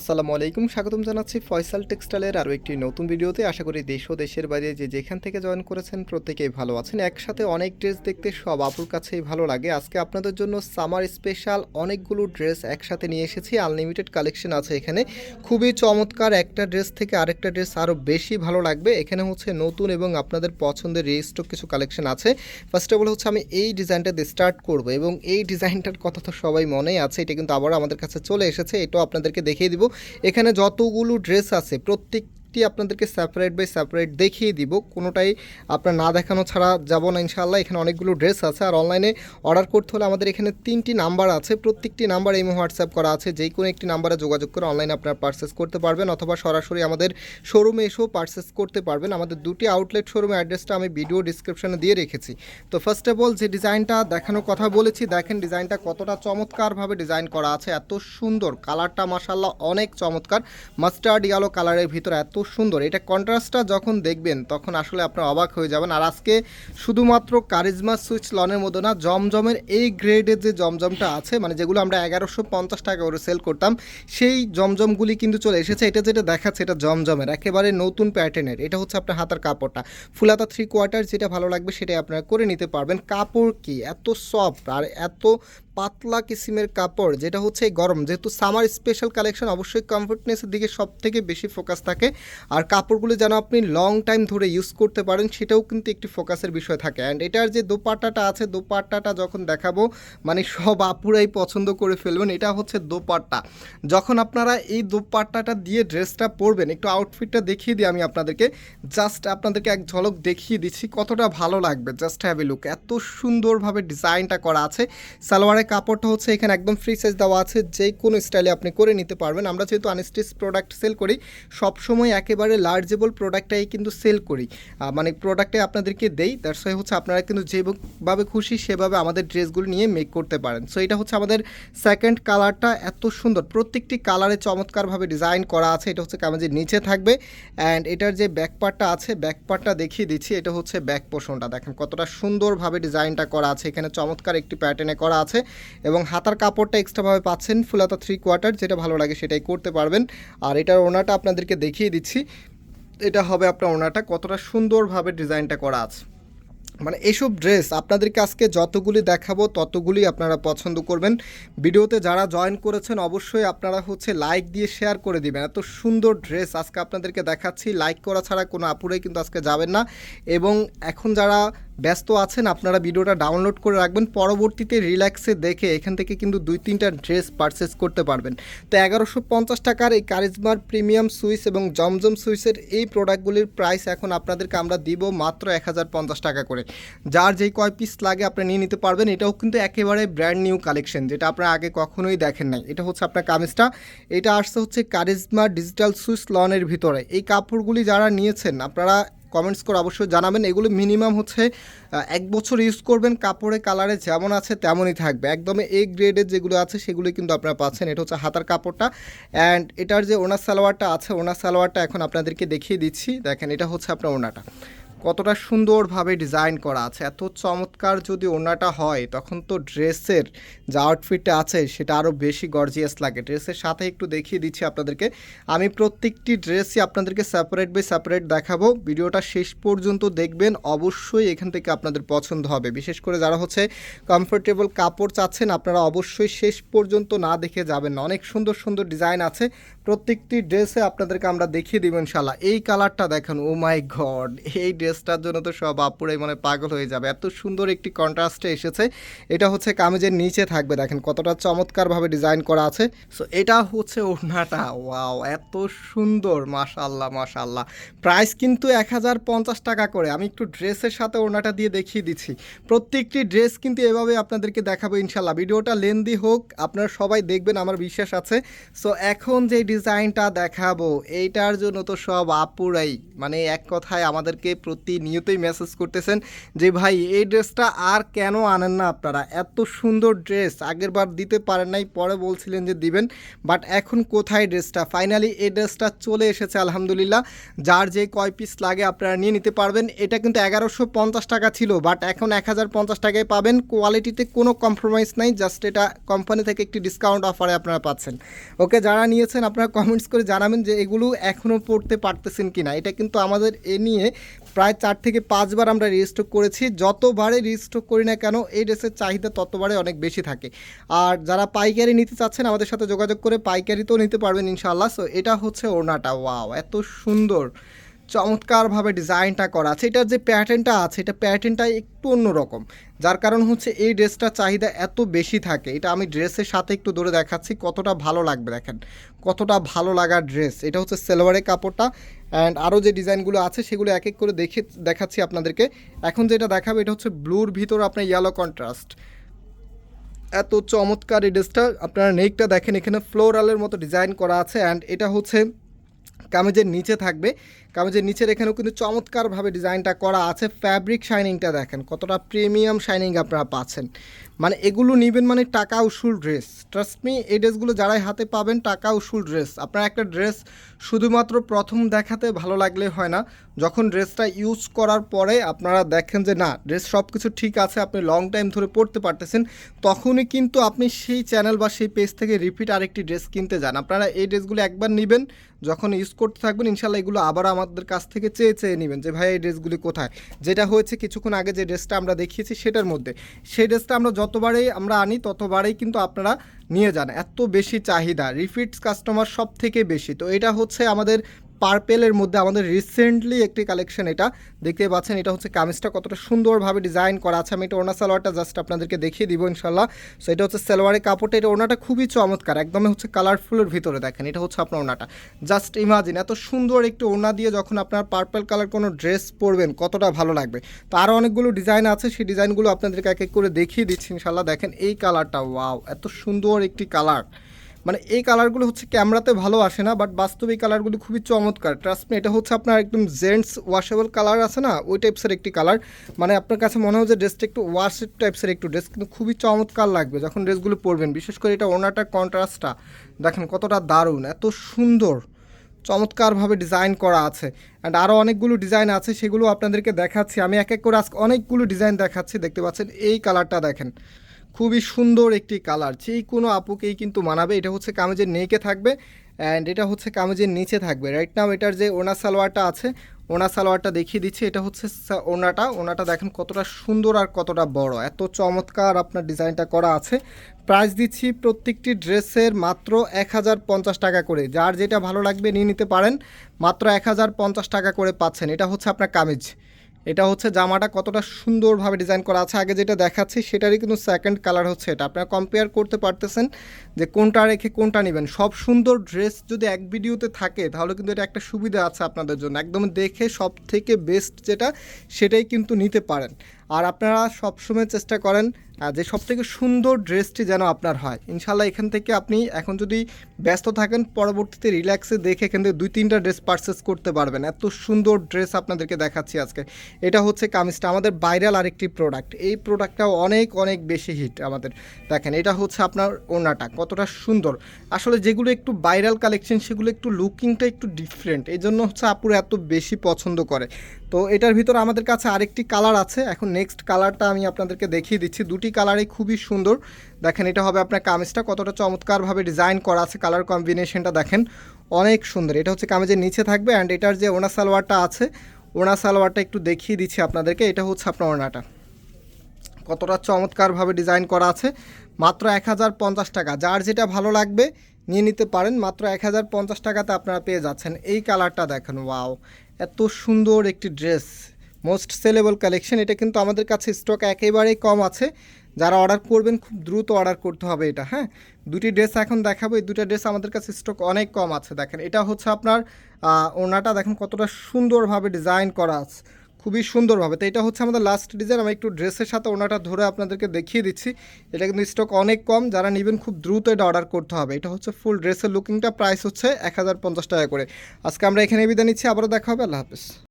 আসসালামু আলাইকুম, স্বাগতম জানাচ্ছি ফয়সাল টেক্সটাইলের আরও একটি নতুন ভিডিওতে। আশা করি দেশ ও দেশের বাইরে যে যেখান থেকে জয়েন করেছেন প্রত্যেকেই ভালো আছেন। একসাথে অনেক ড্রেস দেখতে সব আপুর কাছেই ভালো লাগে। আজকে আপনাদের জন্য সামার স্পেশাল অনেকগুলো ড্রেস একসাথে নিয়ে এসেছি। আনলিমিটেড কালেকশন আছে এখানে। খুবই চমৎকার একটা ড্রেস থেকে আরেকটা ড্রেস আরও বেশি ভালো লাগবে। এখানে হচ্ছে নতুন এবং আপনাদের পছন্দের রেস্টক কিছু কালেকশন আছে। ফার্স্ট অফ অল হচ্ছে আমি এই ডিজাইনটা দিয়ে স্টার্ট করব এবং এই ডিজাইনটার কথা তো সবাই মনেই আছে। এটা কিন্তু আবার আমাদের কাছে চলে এসেছে। এটাও আপনাদেরকে দেখিয়ে দিব। এখানে যতগুলো ড্রেস আছে প্রত্যেকটি আপনাদেরকে সেপারেট বাই সেপারেট দেখিয়ে দিব। কোনোটাই আপনার না দেখানো ছাড়া যাব না ইনশাআল্লাহ। এখানে অনেকগুলো ড্রেস আছে আর অনলাইনে অর্ডার করতে হলে আমাদের এখানে তিনটি নাম্বার আছে। প্রত্যেকটি নাম্বার এই হোয়াটসঅ্যাপ করা আছে। যেই কোনো একটি নাম্বারে যোগাযোগ করে অনলাইনে আপনারা পারচেস করতে পারবেন অথবা সরাসরি আমাদের শোরুমে এসেও পারচেস করতে পারবেন। আমাদের দুটি আউটলেট শোরুমের অ্যাড্রেসটা আমি ভিডিও ডিসক্রিপশনে দিয়ে রেখেছি। তো ফার্স্ট অফ অল যে ডিজাইনটা দেখানোর কথা বলেছি, দেখেন ডিজাইনটা কতটা চমৎকারভাবে ডিজাইন করা আছে। এত সুন্দর কালারটা মাসাল্লাহ অনেক চমৎকার। মাস্টার্ড ইয়ালো কালারের ভিতরে এত সুন্দর। এটা কন্ট্রাস্টটা যখন দেখবেন, তখন আসলে আপনার অবাক হয়ে যাবেন। আর আজকে শুধুমাত্র কারিজমা সুইচ লনের মতো না, জমজমের এই গ্রেডের যে জমজমটা আছে মানে যেগুলো আমরা এগারোশো পঞ্চাশ টাকা করে সেল করতাম, সেই জমজমগুলি কিন্তু চলে এসেছে। এটা যেটা দেখাচ্ছে, এটা জমজমের, একেবারে নতুন প্যাটার্নের এটা হচ্ছে আপনার হাতার কাপড়টা। ফুলাতা থ্রি কোয়ার্টার যেটা ভালো লাগবে, সেটাই আপনারা করে নিতে পারবেন। কাপড় কি? এত সফট আর এত পাতলা কিসিমের কাপড়, যেটা হচ্ছে গরম। যেহেতু সামার স্পেশাল কালেকশন অবশ্যই কমফোর্টনেসের দিকে সব থেকে বেশি ফোকাস থাকে। আর কাপড়গুলো যেন আপনি লং টাইম ধরে ইউজ করতে পারেন, সেটাও কিন্তু একটি ফোকাসের বিষয় থাকে। অ্যান্ড এটার যে দোপাট্টাটা আছে, দোপাট্টাটা যখন দেখাবো মানে সব আপুরাই পছন্দ করে ফেলবেন, এটা হচ্ছে দোপাট্টা। যখন আপনারা এই দোপাট্টাটা দিয়ে ড্রেসটা পরবেন, একটু আউটফিটটা দেখিয়ে দিই আমি আপনাদেরকে। জাস্ট আপনাদেরকে এক ঝলক দেখিয়ে দিচ্ছি, কতটা ভালো লাগবে। জাস্ট হ্যাভ এ লুক এত সুন্দরভাবে ডিজাইনটা করা আছে। সালোয়ারের কাপড়টা হচ্ছে এখানে একদম ফ্রি সাইজ দেওয়া আছে, যে কোনো স্টাইলে আপনি করে নিতে পারবেন। আমরা যেহেতু আনস্টিচ প্রোডাক্ট সেল করি, সবসময় একেবারে লার্জেবল প্রোডাক্টটাই কিন্তু সেল করি। মানে প্রোডাক্টে আপনাদেরকে দেই দ্যাটস ওয়াই হচ্ছে আপনারা কিন্তু যেভাবে খুশি সেভাবে আমাদের ড্রেসগুলো নিয়ে মেক করতে পারেন। সো এটা হচ্ছে আমাদের সেকেন্ড কালারটা এত সুন্দর। প্রত্যেকটি কালারে চমৎকারভাবে ডিজাইন করা আছে, এটা হচ্ছে কামেজের নিচে থাকবে। অ্যান্ড এটার যে ব্যাক পার্টটা আছে ব্যাক পার্টটা দেখিয়ে দিচ্ছি, এটা হচ্ছে ব্যাক পোষণটা দেখেন কতটা সুন্দরভাবে ডিজাইনটা করা আছে, এখানে চমৎকার একটি প্যাটার্নে করা আছে। এবং হাতার কাপড়টা এক্সট্রাভাবে পাচ্ছেন ফুলাতা থ্রি কোয়ার্টার যেটা ভালো লাগে সেটাই করতে পারবেন। আর এটার ওনাটা আপনাদেরকে দেখিয়ে দিচ্ছি। এটা হবে আপনার ওনাটা, কতটা সুন্দরভাবে ডিজাইনটা করা আছে। মানে এইসব ড্রেস আপনাদেরকে আজকে যতগুলি দেখাবো, ততগুলি আপনারা পছন্দ করবেন। ভিডিওতে যারা জয়েন করেছেন, অবশ্যই আপনারা হচ্ছে লাইক দিয়ে শেয়ার করে দিবেন। এত সুন্দর ড্রেস আজকে আপনাদেরকে দেখাচ্ছি। লাইক করা ছাড়া কোনো আপুরেই কিন্তু আজকে যাবেন না। এবং এখন যারা ব্যস্ত আছেন, আপনারা ভিডিওটা ডাউনলোড করে রাখবেন, পরবর্তীতে রিল্যাক্সে দেখে এখান থেকে কিন্তু দুই, তিনটা ড্রেস পারচেস করতে পারবেন। তো এগারোশো পঞ্চাশ টাকার এই কারিজমার প্রিমিয়াম সুইচ এবং জমজম সুইচের এই প্রোডাক্টগুলির প্রাইস এখন আপনাদেরকে আমরা দিব মাত্র এক হাজার পঞ্চাশ টাকা করে। যার যেই কয় পিস লাগে আপনি নিয়ে নিতে পারবেন, এটাও কিন্তু একেবারে ব্র্যান্ড নিউ কালেকশন যেটা আপনারা আগে কখনোই দেখেন নাই। এটা হচ্ছে আপনার কামিজটা, এটা আসছে হচ্ছে কারিজমা ডিজিটাল সুইচ লনের ভিতরে। এই কাপড়গুলি যারা নিয়েছেন, আপনারা কমেন্টস করে অবশ্যই জানাবেন। এগুলো মিনিমাম হচ্ছে এক বছর ইউজ করবেন, কাপড়ে, কালারে যেমন আছে তেমনই থাকবে। একদমই এ গ্রেডের যেগুলো আছে, সেগুলো কিন্তু আপনারা পাচ্ছেন। এটা হচ্ছে হাতার কাপড়টা। অ্যান্ড এটার যে ওনার সালোয়ারটা আছে, ওনার সালোয়ারটা এখন আপনাদেরকে দেখিয়ে দিচ্ছি। দেখেন, এটা হচ্ছে আপনার ওনাটা। কতটা সুন্দরভাবে ডিজাইন করা আছে, এত চমৎকার যদি ওনাটা হয়, তখন তো ড্রেসের যে আউটফিটটা আছে, সেটা আরও বেশি গর্জিয়াস লাগে। ড্রেসের সাথে একটু দেখিয়ে দিচ্ছি আপনাদেরকে। আমি প্রত্যেকটি ড্রেসই আপনাদেরকে সেপারেট বাই সেপারেট দেখাবো। ভিডিওটা শেষ পর্যন্ত দেখবেন। অবশ্যই এখান থেকে আপনাদের পছন্দ হবে। বিশেষ করে যারা হচ্ছে কমফোর্টেবল কাপড় চাচ্ছেন, আপনারা অবশ্যই শেষ পর্যন্ত না দেখে যাবেন অনেক সুন্দর সুন্দর ডিজাইন আছে। প্রত্যেকটি ড্রেসে আপনাদেরকে আমরা দেখিয়ে দিব ইনশাল্লাহ এই কালারটা দেখেন ও মাই গড এই ড্রেসটার জন্য তো সব আপুরাই মানে পাগল হয়ে যাবে। এত সুন্দর একটি কন্ট্রাস্টে এসেছে। এটা হচ্ছে কামিজের নিচে থাকবে, দেখেন কতটা চমৎকারভাবে ডিজাইন করা আছে। সো এটা হচ্ছে ওড়নাটা। ওয়াও এত সুন্দর মাশাল্লাহ মাশাল্লাহ প্রাইস কিন্তু এক হাজার পঞ্চাশ টাকা করে। আমি একটু ড্রেসের সাথে ওড়নাটা দিয়ে দেখিয়ে দিচ্ছি। প্রত্যেকটি ড্রেস কিন্তু এভাবে আপনাদেরকে দেখাবো ইনশাল্লাহ ভিডিওটা লেন্দি হোক, আপনারা সবাই দেখবেন, আমার বিশ্বাস আছে। সো এখন যে ডিজাইনটা দেখাবো, এইটার জন্য তো সব আপুরাই মানে এক কথায় আমাদেরকে প্রতি প্রতিনিয়তই মেসেজ করতেছেন যে, ভাই, এই ড্রেসটা আর কেন আনেন না আপনারা? এত সুন্দর ড্রেস আগের বার দিতে পারেন নাই, পরে বলছিলেন যে দিবেন বাট এখন কোথায় ড্রেসটা ফাইনালি এই ড্রেসটা চলে এসেছে, আলহামদুলিল্লাহ। যার যে কয় পিস লাগে আপনারা নিয়ে নিতে পারবেন। এটা কিন্তু এগারোশো পঞ্চাশ টাকা ছিল বাট এখন এক হাজার পঞ্চাশ টাকায় পাবেন। কোয়ালিটিতে কোনো কম্প্রোমাইজ নাই জাস্ট এটা কোম্পানি থেকে একটি ডিসকাউন্ট অফারে আপনারা পাচ্ছেন। ওকে যারা নিয়েছেন, আপনারা কমেন্টস করে জানাবেন যে এগুলো এখনও পড়তে পারতেছেন কি না এটা কিন্তু আমাদের এ নিয়ে প্রায় চার থেকে পাঁচবার আমরা রিস্টক করেছি। যতবারে রিস্টক করি না কেন, এই ড্রেসের চাহিদা ততবারে অনেক বেশি থাকে। আর যারা পাইকারি নিতে চাচ্ছেন, আমাদের সাথে যোগাযোগ করে পাইকারিতেও নিতে পারবেন ইনশাল্লাহ সো এটা হচ্ছে ওড়নাটা। ওয়াও এত সুন্দর। চমৎকারভাবে ডিজাইনটা করা আছে। এটার যে প্যাটার্নটা আছে, এটা প্যাটার্নটা একটু অন্যরকম। যার কারণ হচ্ছে এই ড্রেসটার চাহিদা এত বেশি থাকে। এটা আমি ড্রেসের সাথে একটু ধরে দেখাচ্ছি, কতটা ভালো লাগবে দেখেন। কতটা ভালো লাগার ড্রেস। এটা হচ্ছে সেলোয়ারের কাপড়টা অ্যান্ড আরও যে ডিজাইনগুলো আছে, সেগুলো এক এক করে দেখে দেখাচ্ছি আপনাদেরকে। এখন যেটা দেখাবে, এটা হচ্ছে ব্লুর ভিতর আপনার ইয়েলো কন্ট্রাস্ট এত চমৎকার এই ড্রেসটা, আপনারা নেকটা দেখেন, এখানে ফ্লোরালের মতো ডিজাইন করা আছে অ্যান্ড এটা হচ্ছে কামিজের নিচে থাকবে। কামিজের নিচের এখানেও কিন্তু চমৎকারভাবে ডিজাইনটা করা আছে। ফ্যাব্রিক শাইনিংটা দেখেন, কতটা প্রিমিয়াম শাইনিং আপনারা পাচ্ছেন। মানে এগুলো নেবেন মানে টাকা উসুল ড্রেস। ট্রাস্ট মি এই ড্রেসগুলো যারাই হাতে পাবেন, টাকা উসুল ড্রেস। আপনার একটা ড্রেস শুধুমাত্র প্রথম দেখাতে ভালো লাগলে হয় না। যখন ড্রেসটা ইউজ করার পরে আপনারা দেখেন যে, না, ড্রেস সব কিছু ঠিক আছে, আপনি লং টাইম ধরে পড়তে পারতেছেন। তখনই কিন্তু আপনি সেই চ্যানেল বা সেই পেজ থেকে রিপিট আরেকটি ড্রেস কিনতে যান। আপনারা এই ড্রেসগুলো একবার নেবেন যখন ইউজ করতে থাকবেন ইনশাল্লাহ এগুলো আবার আমাদের কাছ থেকে চেয়ে চেয়ে নেবেন যে, ভাই, এই ড্রেসগুলি কোথায়? যেটা হয়েছে কিছুক্ষণ আগে যে ড্রেসটা আমরা দেখিয়েছি, সেটার মধ্যে। সেই ড্রেসটা আমরা যতবারেই আমরা আনি, ততবারেই কিন্তু আপনারা নিয়ে যান। এত বেশি চাহিদা রিপিটস কাস্টমার সব থেকে বেশি। তো এটা হচ্ছে আমাদের পার্পেলের মধ্যে আমাদের রিসেন্টলি একটি কালেকশন এটা। দেখতে পাচ্ছেন, এটা হচ্ছে কামিজটা কতটা সুন্দরভাবে ডিজাইন করা আছে। আমি এটা ওনা সালোয়ারটা জাস্ট আপনাদেরকে দেখিয়ে দিব ইনশাল্লাহ সো এটা হচ্ছে সালোয়ারের কাপড়টা, এটা ওনাটা খুবই চমৎকার। একদমই হচ্ছে কালারফুলের ভিতরে দেখেন, এটা হচ্ছে আপনার ওনাটা জাস্ট ইমাজিন এত সুন্দর একটি ওনা দিয়ে যখন আপনার পার্পেল কালার কোনো ড্রেস পরবেন, কতটা ভালো লাগবে। তো আরও অনেকগুলো ডিজাইন আছে, সেই ডিজাইনগুলো আপনাদেরকে এক এক করে দেখিয়ে দিচ্ছি ইনশাল্লাহ দেখেন এই কালারটা ওয়াও এত সুন্দর একটি কালার মানে এই কালারগুলো হচ্ছে ক্যামেরাতে ভালো আসে না বাট বাস্তবে এই কালারগুলো খুবই চমৎকার। ট্রাস্ট মি এটা হচ্ছে আপনার একদম জেন্টস ওয়াশেবল কালার আছে না? ওই টাইপসের একটি কালার মানে আপনার কাছে মনে হয় যে ড্রেসটা একটু ওয়াশ টাইপসের একটু ড্রেস কিন্তু খুবই চমৎকার লাগবে যখন ড্রেসগুলো পরবেন। বিশেষ করে এটা ওনাটার কন্ট্রাস্টটা দেখেন কতটা দারুণ, এত সুন্দর, চমৎকারভাবে ডিজাইন করা আছে। অ্যান্ড আরও অনেকগুলো ডিজাইন আছে, সেগুলো আপনাদেরকে দেখাচ্ছি। আমি এক এক করে আজকে অনেকগুলো ডিজাইন দেখাচ্ছি, দেখতে পাচ্ছেন? এই কালারটা দেখেন। খুবই সুন্দর একটি কালার। যেই কোনো আপুকেই কিন্তু মানাবে, এটা হচ্ছে কামেজের নেকে থাকবে অ্যান্ড এটা হচ্ছে কামেজের নিচে থাকবে। রাইট নাও এটার যে ওনা সালোয়ারটা আছে, ওনা সালোয়ারটা দেখিয়ে দিচ্ছি, এটা হচ্ছে ওনাটা। ওনাটা দেখেন কতটা সুন্দর আর কতটা বড়। এত চমৎকার আপনার ডিজাইনটা করা আছে। প্রাইস দিচ্ছি প্রত্যেকটি ড্রেসের মাত্র এক হাজার পঞ্চাশ টাকা করে। যার যেটা ভালো লাগবে নিয়ে নিতে পারেন। মাত্র এক হাজার পঞ্চাশ টাকা করে পাচ্ছেন। এটা হচ্ছে আপনার কামিজ। এটা হচ্ছে জামাটা কতটা সুন্দরভাবে ডিজাইন করা আছে। আগে যেটা দেখাচ্ছি, সেটারই কিন্তু সেকেন্ড কালার হচ্ছে এটা। আপনারা কম্পেয়ার করতে পারতেছেন যে কোনটা রেখে কোনটা নেবেন। সব সুন্দর ড্রেস যদি এক ভিডিওতে থাকে, তাহলে কিন্তু এটা একটা সুবিধা আছে আপনাদের জন্য। একদম দেখে সব থেকে বেস্ট যেটা, সেটাই কিন্তু নিতে পারেন। আর আপনারা সবসময় চেষ্টা করেন যে সব থেকে সুন্দর ড্রেসটি যেন আপনার হয়। ইনশাল্লাহ এখান থেকে আপনি এখন যদি ব্যস্ত থাকেন, পরবর্তীতে রিল্যাক্সে দেখে এখান থেকে দুই, তিনটা ড্রেস পারচেস করতে পারবেন। এত সুন্দর ড্রেস আপনাদেরকে দেখাচ্ছি আজকে। এটা হচ্ছে কামিজটা, আমাদের ভাইরাল আরেকটি প্রোডাক্ট এই প্রোডাক্টটাও অনেক অনেক বেশি হিট আমাদের। দেখেন, এটা হচ্ছে আপনার ওনাটা কতটা সুন্দর। আসলে যেগুলো একটু ভাইরাল কালেকশন সেগুলো একটু লুকিংটা একটু ডিফারেন্ট এই জন্য হচ্ছে আপুরা এত বেশি পছন্দ করে। তো এটার ভিতর আমাদের কাছে আরেকটি কালার আছে। এখন নেক্সট কালারটা আমি আপনাদেরকে দেখিয়ে দিচ্ছি। দুটি কালারই খুবই সুন্দর। দেখেন, এটা হবে আপনার কামিজটা। কতটা চমৎকারভাবে ডিজাইন করা আছে কালার কম্বিনেশনটা দেখেন। অনেক সুন্দর। এটা হচ্ছে কামিজের নিচে থাকবে অ্যান্ড এটার যে ওনা সালোয়ারটা আছে ওনা সালোয়ারটা একটু দেখিয়ে দিচ্ছি আপনাদেরকে। এটা হচ্ছে আপনার ওনাটা কতটা চমৎকারভাবে ডিজাইন করা আছে। মাত্র এক হাজার পঞ্চাশ টাকা। যার যেটা ভালো লাগবে, নিয়ে নিতে পারেন। মাত্র এক হাজার পঞ্চাশ টাকাতে আপনারা পেয়ে যাচ্ছেন এই কালারটা দেখেন। ওয়াও, এত সুন্দর একটি ড্রেস। Most sellable collection. এটা কিন্তু আমাদের কাছে স্টক একেবারেই কম আছে। যারা অর্ডার করবেন, খুব দ্রুত অর্ডার করতে হবে এটা হ্যাঁ? দুটি ড্রেস এখন দেখাবো। এই দুটো ড্রেস আমাদের কাছে স্টক অনেক কম আছে। দেখেন, এটা হচ্ছে আপনার ওনাটা দেখেন কতটা সুন্দরভাবে ডিজাইন করা আছে। খুবই সুন্দরভাবে। তো এটা হচ্ছে আমাদের লাস্ট ডিজাইন আমি একটু ড্রেসের সাথে ওনাটা ধরে আপনাদেরকে দেখিয়ে দিচ্ছি। এটা কিন্তু স্টক অনেক কম, যারা নেবেন খুব দ্রুত এটা অর্ডার করতে হবে। এটা হচ্ছে ফুল ড্রেসের লুকিংটা প্রাইস হচ্ছে এক হাজার পঞ্চাশ টাকা করে। আজকে আমরা এখানে বিদায় নিচ্ছি, আবারও দেখা হবে, আল্লাহ হাফেজ।